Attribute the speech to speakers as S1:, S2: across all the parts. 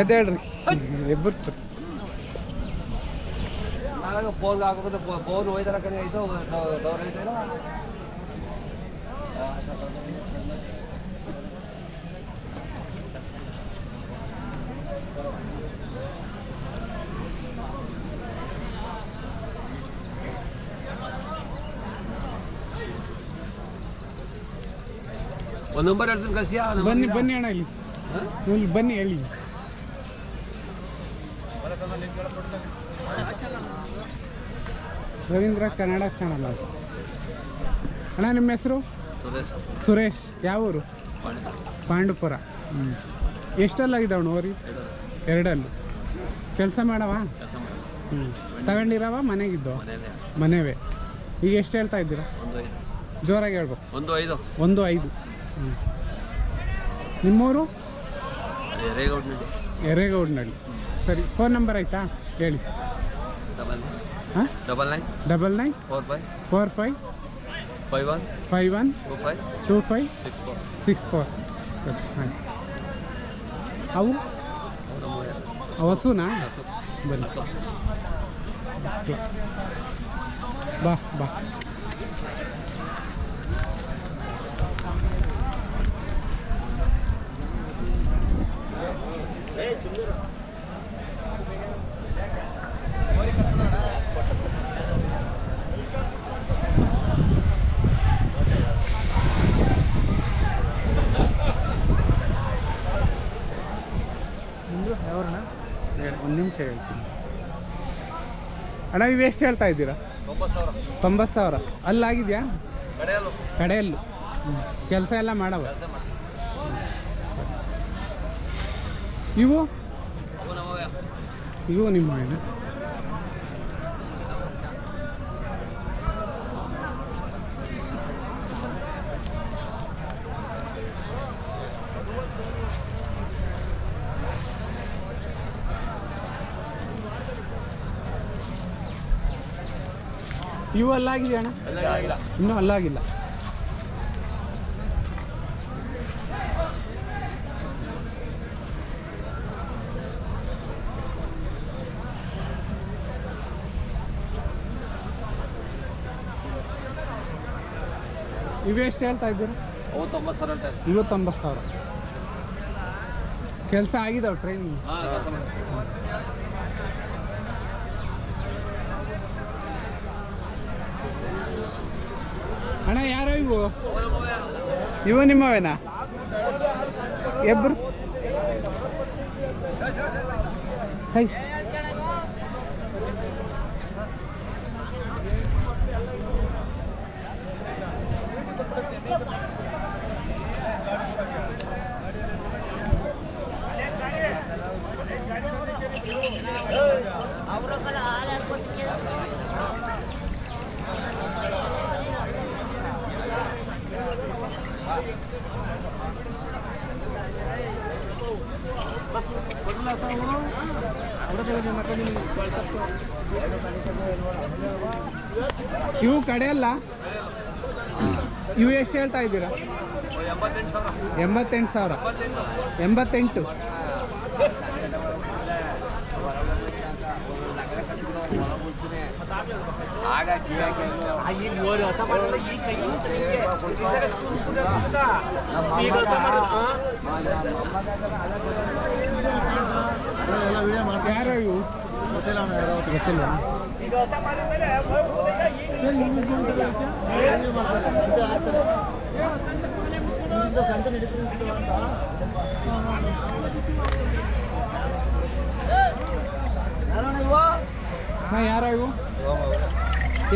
S1: ಎದ್ದು ಹೇಳ್ರಿ. ಎಬ್ಬರ್ಸು.
S2: ನಾವಾಗ ಬೋಲ್ ಹಾಕೋದು ಬೋಲ್ ಹೋಯ್ತಾರ ಕಡೆ ಆಯ್ತು ಡೋರ್ ಒಂದು ನಂಬರ್ ಹೇಳ್ತೀನಿ ಕಳಿಸಿಯಾ?
S1: ಬನ್ನಿ ಬನ್ನಿ ಅಣ್ಣ ಇಲ್ಲಿ. ಇಲ್ಲಿ ಬನ್ನಿ ಹೇಳಿ. ರವೀಂದ್ರ ಕನ್ನಡ ಚಾನಲ್ ಅಣ್ಣ ನಿಮ್ಮ ಹೆಸರು?
S2: ಸುರೇಶ್.
S1: ಯಾವೂರು ಯಾವ ಊರು? ಪಾಂಡುಪುರ. ಹ್ಞೂ ಎಷ್ಟಲ್ಲಾಗಿದ್ದಾವಣ್ಣ ಓರಿ ಎರಡಲ್ಲು. ಕೆಲಸ ಮಾಡವ? ಹ್ಞೂ ತಗೊಂಡಿರವ?
S2: ಮನೆಗಿದ್ದು?
S1: ಮನೆವೇ ಈಗ ಎಷ್ಟು ಹೇಳ್ತಾ ಇದ್ದೀರಾ? ಜೋರಾಗಿ ಹೇಳ್ಬೇಕು.
S2: ಒಂದು ಐದು.
S1: ಒಂದು ಐದು. ಹ್ಞೂ ನಿಮ್ಮೂರು?
S2: ಎರೇಗೌಡ್ನಲ್ಲಿ
S1: ಎರೇಗೌಡ್ನಳ್ಳಿ. ಸರಿ ಫೋನ್ ನಂಬರ್ ಆಯ್ತಾ? ಹೇಳಿ.
S2: ಡಬಲ್
S1: ಹಾಂ?
S2: Double nine.
S1: Double nine.
S2: Four five.
S1: Four five.
S2: Five one.
S1: Five one.
S2: Two five.
S1: Two five.
S2: Six four.
S1: Six four. ಸರಿ ಅವು? ಅವು ಹಸುನಾ? ಬನ್ನಿ. ಬಾ ಬಾ ನಿಮ್ಮದು ಯಾವ್ರಣ್ಣ ಒಂದು ನಿಮಿಷ ಹೇಳ್ತೀನಿ ಅಣ್ಣ ನೀವು ಎಷ್ಟು ಹೇಳ್ತಾ ಇದ್ದೀರಾ? ತೊಂಬತ್ತು ಸಾವಿರ. ಅಲ್ಲಾಗಿದೆಯಾ?
S2: ಕಡೆಯಲ್ಲು.
S1: ಕೆಲಸ ಎಲ್ಲ ಮಾಡವ? ಇವು? ಇವು ನಿಮ್ಮ ಇವು ಅಲ್ಲಾಗಿದೆ ಅಣ್ಣ? ಇನ್ನೂ ಅಲ್ಲಾಗಿಲ್ಲ. ಇವೆಷ್ಟು ಹೇಳ್ತಾ ಇದ್ದೀರಿ?
S2: ಇವತ್ತೊಂಬತ್ತು ಸಾವಿರ ಅಂತ
S1: ಸಾವಿರ. ಕೆಲಸ ಆಗಿದಾವೆ ಟ್ರೈನಿಂಗ್
S2: ಹಾಂ ಕೆಲಸ ಮಾಡಿ
S1: ಅಣ್ಣ ಯಾರೋ ಇವು? ಇವು ನಿಮ್ಮವೇನಾ? ಎಬ್ಬರು ಹೈ. ಇವು ಕಡೆ ಅಲ್ಲ. ಇವು ಎಷ್ಟು ಹೇಳ್ತಾ ಇದ್ದೀರಾ?
S2: ಎಂಬತ್ತೆಂಟು ಸಾವಿರ.
S1: ಎಂಬತ್ತೆಂಟು. ಯಾರು ಇವು ಗೊತ್ತಿಲ್ಲ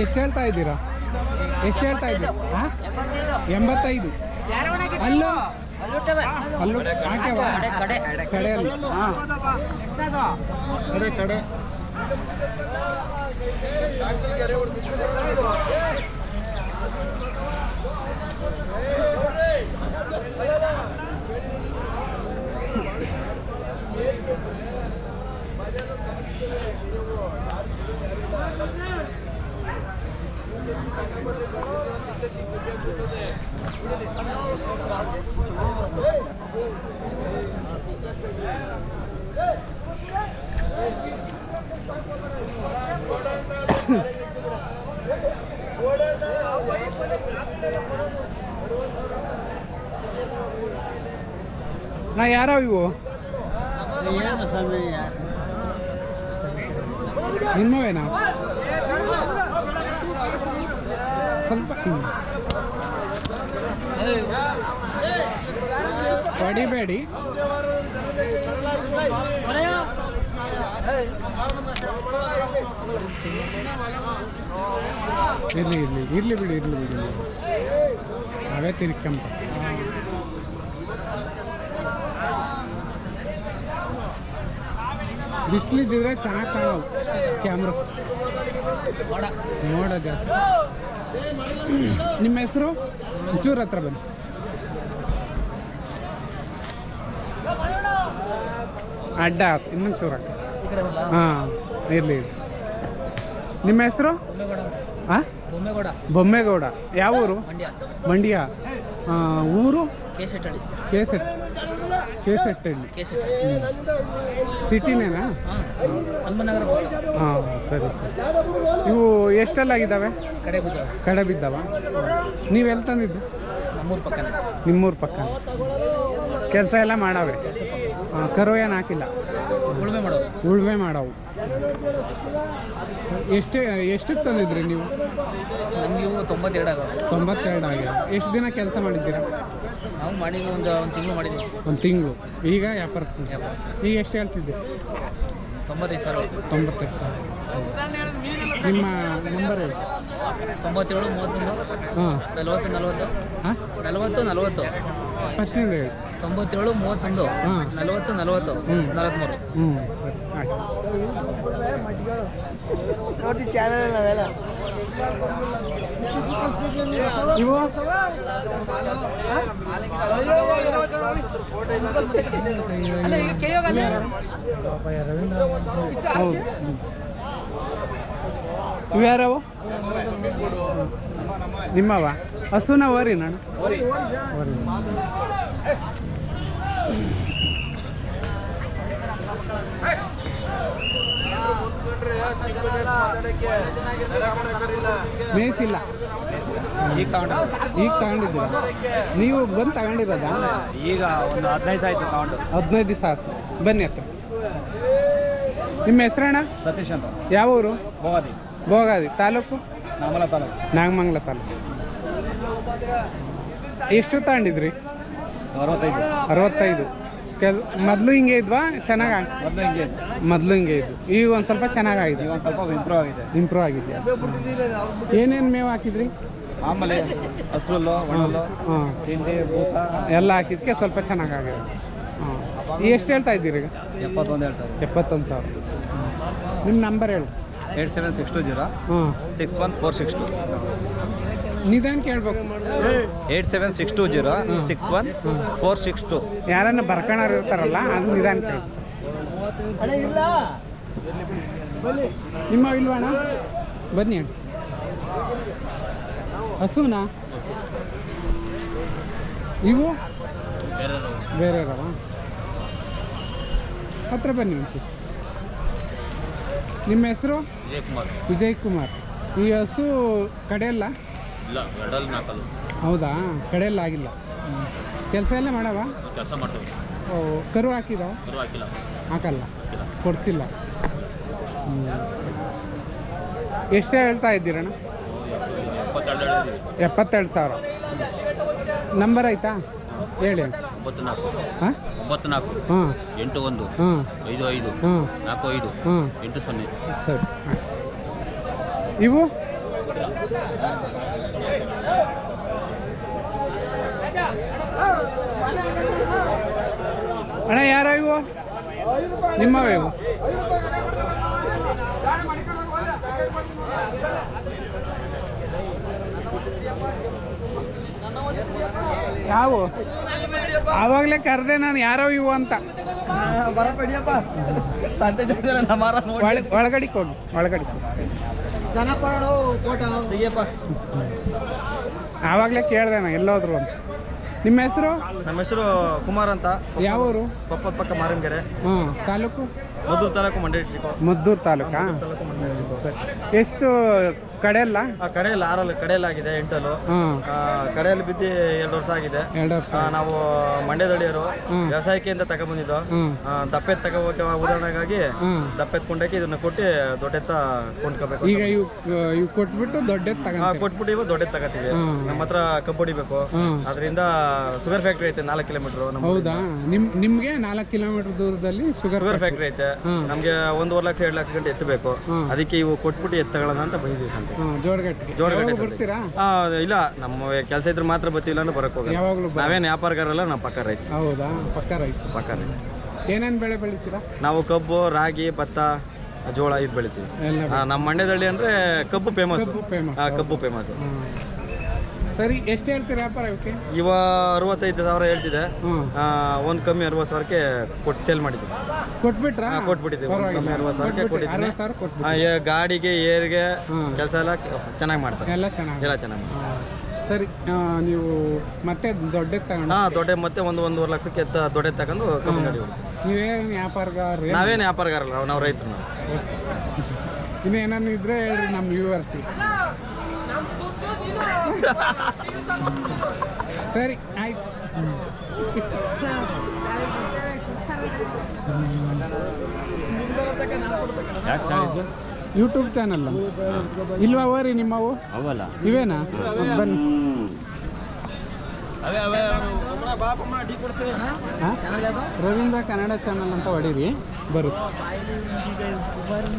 S1: ಎಷ್ಟು ಹೇಳ್ತಾ ಇದ್ದೀರಾ? ಎಷ್ಟು ಹೇಳ್ತಾ ಇದ್ದೀರಾ? ಎಂಬತ್ತೈದು. ಅಲ್ಲೂ? ಅಲ್ಲೂ ಹಾಕ್ಯವ ಕಡೆಯಲ್ಲಿ. ಹಾಂ.
S3: ಕಡೆ ಕಡೆ.
S2: ¡Vamos!
S1: நான்
S4: யாரா இவோ
S1: ನಿಮ್ಮವೇನಾ ಸ್ವಲ್ಪ ಪಡಿಬೇಡಿ ಇರಲಿ ಇರಲಿ ಇರಲಿ ಬಿಡಿ ಇರಲಿ ಬಿಡಿ ಅವೇ ತಿರ್ಕಂಬ ಬಿಸಿಲಿದ್ದಿದ್ರೆ ಚೆನ್ನಾಗಿ ಕಾಣೋದು. ಕ್ಯಾಮ್ರಾ. ನೋಡೋದ. ನಿಮ್ಮ ಹೆಸರು? ಒಂಚೂರು ಹತ್ರ ಬನ್ನಿ. ಅಡ್ಡ ಆಯ್ತು ಇನ್ನೊಂದು ಚೂರು ಹಾಂ ಇರಲಿ ಇರಲಿ. ನಿಮ್ಮ ಹೆಸರು? ಹಾಂ
S5: ಬೊಮ್ಮೆಗೌಡ.
S1: ಬೊಮ್ಮೇಗೌಡ. ಯಾವ ಊರು?
S5: ಮಂಡ್ಯ.
S1: ಊರು?
S5: ಕೇಸೆಟ್ಟಳ್ಳಿ.
S1: ಕೇಸೆಟ್ ಕೇಸೆಟ್ಟಳ್ಳಿ. ಸಿಟಿನೇನಾ?
S5: ಹಾಂ ಹನುಮನಗರ
S1: ಹಾಂ ಸರಿ ಸರಿ. ಇವು ಎಷ್ಟೆಲ್ಲಾಗಿದ್ದಾವೆ
S5: ಕಡೆ ಬಿದ್ದವೆ.
S1: ಕಡೆ ಬಿದ್ದಾವ? ನೀವೆಲ್ಲಿ ತಂದಿದ್ದು?
S5: ನಮ್ಮೂರ ಪಕ್ಕ
S1: ನಿಮ್ಮೂರ ಪಕ್ಕ. ಕೆಲಸ ಎಲ್ಲ ಮಾಡವೆ ಕರು ಏನು ಹಾಕಿಲ್ಲ.
S5: ಉಳುಮೆ ಮಾಡೋ
S1: ಉಳುಮೆ ಮಾಡವು. ಎಷ್ಟು ಎಷ್ಟಕ್ಕೆ ತಂದಿದ್ರಿ ನೀವು?
S5: ನಮಗೆ ಇವು ತೊಂಬತ್ತೆರಡು ಆಗ
S1: ತೊಂಬತ್ತೆರಡು ಆಗಿದೆ ಎಷ್ಟು ದಿನ ಕೆಲಸ ಮಾಡಿದ್ದೀರಾ?
S5: ನಾವು ಮಾಡಿದ್ವಿ ಒಂದು ಒಂದು ತಿಂಗಳು ಮಾಡಿದ್ವಿ.
S1: ಒಂದು ತಿಂಗಳು. ಈಗ ವ್ಯಾಪಾರ ಈಗ ಎಷ್ಟು ಹೇಳ್ತಿದ್ದೀರಿ
S5: ತೊಂಬತ್ತೈದು ಸಾವಿರ
S1: ತೊಂಬತ್ತೈದು ಸಾವಿರ. ನಿಮ್ಮ ನಂಬರ್ ಹೇಳಿ.
S5: ತೊಂಬತ್ತೇಳು ಮೂವತ್ತೊಂದು
S1: ಹಾಂ.
S5: ನಲವತ್ತು ನಲವತ್ತು.
S1: ಹಾಂ?
S5: ನಲವತ್ತು ನಲವತ್ತು.
S1: ಫಸ್ಟಿಂದ ಹೇಳಿ.
S5: ತೊಂಬತ್ತೇಳು ಮೂವತ್ತೊಂದು. ನಲವತ್ತು ನಲವತ್ತು. ನಲವತ್ತ್ಮೂರು
S1: ಹ್ಞೂ
S4: ಚಾನಲ್
S1: ಇವು. ಇವು ಯಾರವು? ನಿಮ್ಮವ? ಹಸುನ ಓರಿ ನಾನು ಓರಿ. ಮೇಯ್ಸಿಲ್ಲ
S4: ಈಗ ತಗೊಂಡು
S1: ಈಗ ತಗೊಂಡಿದ್ದೀರ? ನೀವು ಬಂದು ತಗೊಂಡಿರೋದ?
S4: ಈಗ ಒಂದು ಹದಿನೈದು ಆಯ್ತು ತಗೊಂಡು.
S1: ಹದಿನೈದು ದಿವಸ ಆಯ್ತು. ಬನ್ನಿ ಹತ್ರ. ನಿಮ್ಮ ಹೆಸರಣ್ಣ
S4: ಸತೀಶ್ ಅಂತ.
S1: ಯಾವ ಊರು?
S4: ಬೋಗಾದಿ.
S1: ಭೋಗಾದಿ ತಾಲೂಕು?
S4: ನಾಗಮಂಗ್ಲ ತಾಲೂಕು.
S1: ನಾಗಮಂಗಲ ತಾಲೂಕು. ಎಷ್ಟು ತಗೊಂಡಿದ್ರಿ?
S4: ಅರವತ್ತೈದು.
S1: ಅರವತ್ತೈದು. ಕೆಲ್ ಮೊದಲು ಹಿಂಗೆ ಇದ್ವಾ? ಚೆನ್ನಾಗಿ
S4: ಮೊದಲು ಹಿಂಗೆ
S1: ಮೊದಲು ಹಿಂಗೆ ಇದ್ದು ಈಗ ಒಂದು ಸ್ವಲ್ಪ ಚೆನ್ನಾಗಾಗಿದೆ
S4: ಆಗಿದೆ. ಒಂದು ಸ್ವಲ್ಪ ಇಂಪ್ರೂವ್ ಆಗಿದೆ.
S1: ಇಂಪ್ರೂವ್ ಆಗಿದೆಯಾ? ಏನೇನು ಮೇವು ಹಾಕಿದ್ರಿ?
S4: ಆಮೇಲೆ ಹಸ್ರಲ್ಲೋ ಒಣಲ್ಲೋ
S1: ಹಾಂ.
S4: ತಿಂಡಿ ಬೂಸ.
S1: ಎಲ್ಲ ಹಾಕಿದ್ಕೆ ಸ್ವಲ್ಪ ಚೆನ್ನಾಗಾಗಿದೆ ಹಾಂ. ಎಷ್ಟು ಹೇಳ್ತಾ ಇದ್ದೀರಿ ಈಗ?
S4: ಎಪ್ಪತ್ತೊಂದು ಹೇಳ್ತಾರೆ
S1: ಎಪ್ಪತ್ತೊಂದು ಸಾವಿರ. ನಿಮ್ಮ ನಂಬರ್ ಹೇಳು.
S4: Eight seven six two zero
S1: ಹಾಂ.
S4: Six one four six two.
S1: ನಿಧಾನ ಕೇಳ್ಬೇಕು
S4: eight seven six two zero six one four six two.
S1: ಯಾರನ್ನ ಬರ್ಕಣರು ಇರ್ತಾರಲ್ಲ ಅದು ನಿಧಾನ ಕೇಳಿ ನಿಮ್ಮ ಇಲ್ವಣ ಬನ್ನಿ ಹೇಳಿ ಹಸುನಾ? ಇವು? ಬೇರೆ ಹತ್ರ ಬನ್ನಿ ಒಂಚೂರು ನಿಮ್ಮ ಹೆಸರು?
S5: ವಿಜಯಕುಮಾರ್.
S1: ವಿಜಯ್ ಕುಮಾರ್ ಈ ಹಸು ಕಡೆಯಲ್ಲ
S5: ಇಲ್ಲ ಎರಡಲ್ಲಿ ನಾಲ್ಕಲ್ಲ
S1: ಹೌದಾ? ಕಡೆಯಲ್ಲ ಆಗಿಲ್ಲ. ಕೆಲಸ ಎಲ್ಲ ಮಾಡವಾ?
S5: ಕೆಲಸ ಮಾಡ್ತೀವಿ.
S1: ಓ, ಕರು ಹಾಕಿದ?
S5: ಕರು ಹಾಕಿಲ್ಲ.
S1: ಹಾಕಲ್ಲ? ಕೊಡಿಸಿಲ್ಲ. ಎಷ್ಟು ಹೇಳ್ತಾ ಇದ್ದೀರಣ್ಣ?
S5: ಎಪ್ಪತ್ತೆರಡು
S1: ಸಾವಿರ. ನಂಬರ್ ಆಯ್ತಾ? ಹೇಳಿ.
S5: ಒಂಬತ್ತು ನಾಲ್ಕು.
S1: ಹಾಂ?
S5: ಒಂಬತ್ತು ನಾಲ್ಕು.
S1: ಹಾಂ.
S5: ಎಂಟು ಒಂದು.
S1: ಹಾಂ.
S5: ಐದು ಐದು.
S1: ಹಾಂ.
S5: ನಾಲ್ಕು ಐದು.
S1: ಹಾಂ.
S5: ಎಂಟು ಸೊನ್ನೆ.
S1: ಸರಿ. ಇವು? ಅಣ್ಣ ಯಾರು ಇವು? ನಿಮ್ಮವೇ ಇವು? ಯಾವ ಆವಾಗಲೇ ಕರೆದೆ ನಾನು ಯಾರೋ ಇವು ಅಂತ.
S4: ಬರಬೇಡಿಯಪ್ಪ ತಂದೆ ಜೊತೆ
S1: ಆವಾಗಲೇ ಕೇಳಿದೆ ಎಲ್ಲೋದ್ರು ಅಂತ. ನಿಮ್ಮ ಹೆಸರು?
S3: ನಮ್ಮ ಹೆಸರು ಕುಮಾರ್ ಅಂತ.
S1: ಯಾವ ಊರು
S3: ಕೊಪ್ಪದ ಪಕ್ಕ ಮಾರಂಗೆರೆ
S1: ಹ್ಮ್ ತಾಲೂಕು?
S3: ಮದ್ದೂರು ತಾಲೂಕು ಮಂಡ್ಯ ಡಿಸ್ಟಿಕ್ಕು
S1: ಮದ್ದೂರು ತಾಲೂಕ? ಎಷ್ಟು ಕಡೆ ಅಲ್ಲ?
S3: ಆ ಕಡೆಯಲ್ಲಿ ಆರಲ್ಲಿ ಕಡೆಯಲ್ಲಾಗಿದೆ ಎಂಟಲು
S1: ಹಾಂ
S3: ಆ, ಕಡೆಯಲ್ಲಿ ಬಿದ್ದು ಎರಡು ವರ್ಷ ಆಗಿದೆ.
S1: ಎರಡು ವರ್ಷ
S3: ಆ, ನಾವು ಮಂಡ್ಯದಳಿಯರು
S1: ಹ್ಮ್.
S3: ವ್ಯವಸಾಯಕ್ಕೆ ಅಂತ
S1: ತಗೊಂಡ್ಬಂದಿದ್ದು
S3: ಆ, ದಪ್ಪೆತ್ ತಗೋಬೇಕು ಉದಾಹರಣೆಗಾಗಿ
S1: ಹ್ಞೂ.
S3: ದಪ್ಪೆತ್ ಕೊಂಡಾಕಿ ಇದನ್ನ ಕೊಟ್ಟು ದೊಡ್ಡೆತ್ತ ಕೊಂಡ್ಕೋಬೇಕು
S1: ಈಗ ಇವು ಇವು ಕೊಟ್ಬಿಟ್ಟು ದೊಡ್ಡ
S3: ಕೊಟ್ಬಿಟ್ಟು ಇವಾಗ ದೊಡ್ಡೆತ್ ತಗೋತೀವಿ.
S1: ಹ್ಮ್.
S3: ನಮ್ಮ ಹತ್ರ ಕಬ್ಬು ಹೊಡಿಬೇಕು. ಅದರಿಂದ ಶುಗರ್ ಫ್ಯಾಕ್ಟ್ರಿ ಐತೆ ನಾಲ್ಕು ಕಿಲೋಮೀಟರ್
S1: ಹೌದಾ? ನಿಮ್ ನಿಮ್ಗೆ ನಾಲ್ಕು ಕಿಲೋಮೀಟರ್ ದೂರದಲ್ಲಿ ಶುಗರ್
S3: ಶುಗರ್ ಫ್ಯಾಕ್ಟ್ರಿ ಐತೆ. ನಮ್ಗೆ ಒಂದೂವರೆ ಲಕ್ಷ ಎರಡು ಲಕ್ಷ ಗಂಟೆ ಎತ್ತಬೇಕು. ಅದಕ್ಕೆ ಇವು ಕೊಟ್ಬಿಟ್ಟು ಎತ್ತಗಳನ್ನ ಅಂತ ಬಂದಿದ್ದೀವಿ ಸಂತೆ.
S1: ಹಾಂ ಜೋಡಗಟ್ಟಿಗೆ
S3: ಜೋಡಗಟ್ಟೆ
S1: ಬರ್ತೀರಾ?
S3: ಇಲ್ಲ ನಮ್ಮ ಕೆಲಸ ಇದ್ರೆ ಮಾತ್ರ ಬತ್ತಿಲ್ಲ ಅಂದ್ರೆ ಬರಕ್ ಹೋಗಲ್ಲ.
S1: ಯಾವಾಗಲೂ ಬರ
S3: ನಾವೇನು ವ್ಯಾಪಾರಗಾರಲ್ಲ ನಾವು ಪಕ್ಕ ರೈತ.
S1: ಹೌದಾ? ಪಕ್ಕ ರೈತ.
S3: ಪಕ್ಕ ರೈತ.
S1: ಏನೇನು ಬೆಳೆ ಬೆಳಿತೀರಾ?
S3: ನಾವು ಕಬ್ಬು ರಾಗಿ ಭತ್ತ ಜೋಳ ಇದು ಬೆಳಿತೀವಿ.
S1: ಎಲ್ಲ
S3: ನಮ್ಮ ಮಂಡ್ಯದಲ್ಲಿ ಅಂದ್ರೆ ಕಬ್ಬು ಫೇಮಸ್
S1: ಕಬ್ಬು ಫೇಮಸ್
S3: ಕಬ್ಬು ಫೇಮಸ್
S1: ಸರಿ ಎಷ್ಟು ಹೇಳ್ತೀರಾ ವ್ಯಾಪಾರ ಇವಕ್ಕೆ?
S3: ಇವ ಅರವತ್ತೈದು ಸಾವಿರ ಹೇಳ್ತಿದೆ. ಒಂದು ಕಮ್ಮಿ ಅರವತ್ತು ಸಾವಿರಕ್ಕೆ ಕೊಟ್ಟು ಸೇಲ್ ಮಾಡಿದ್ವಿ.
S1: ಕೊಟ್ಬಿಟ್ರಾ?
S3: ಹಾ, ಕೊಟ್ಬಿಟ್ಟಿದ್ದೀವಿ ಒಂದು ಕಮ್ಮಿ ಅರವತ್ತು ಸಾವಿರಕ್ಕೆ ಕೊಟ್ಟಿದ್ದೀನಿ.
S1: ಅರವತ್ತು ಸಾವಿರ ಕೊಟ್ಬಿಟ್ಟು
S3: ಆ, ಈ ಗಾಡಿಗೆ ಏರ್ಗೆ
S1: ಹ್ಮ್.
S3: ಕೆಲಸ ಎಲ್ಲ ಚೆನ್ನಾಗಿ ಮಾಡ್ತಾರೆ.
S1: ಎಲ್ಲ ಚೆನ್ನಾಗಿ
S3: ಎಲ್ಲ ಚೆನ್ನಾಗಿ ಮಾಡ್ತಾರೆ.
S1: ಸರಿ ಆ, ನೀವು ಮತ್ತೆ ದೊಡ್ಡ ತಗೊಂಡು
S3: ಹಾಂ ದೊಡ್ಡ ಮತ್ತೆ ಒಂದು ಒಂದೂವರೆ ಲಕ್ಷಕ್ಕೆ ಎತ್ತ ದೊಡ್ಡ ತಗೊಂಡು ಕಮ್ಮಿ ಗಾಡಿ ನೀವು
S1: ನೀವೇನು ವ್ಯಾಪಾರಗಾರ
S3: ನಾವೇನು ವ್ಯಾಪಾರಗಾರಲ್ಲ ನಾವು ರೈತರು ನಾವು.
S1: ಇನ್ನೇನಾದ್ರು ಇದ್ರೆ ಹೇಳ್ರಿ ನಮ್ಮ ವ್ಯೂವರ್ಸಿ ಸರಿ ಆಯ್ತು.
S6: ಯಾಕೆ
S1: ಯೂಟ್ಯೂಬ್ ಚಾನಲ್ ಇಲ್ವಾ ಅವರಿ ನಿಮ್ಮವು?
S6: ಅವಲ್ಲ.
S1: ಇವೇನಾ? ಬನ್ನಿ? ರವೀಂದ್ರ ಕನ್ನಡ ಚಾನಲ್ ಅಂತ ಹೊಡೀರಿ. ಬರುತ್ತೆ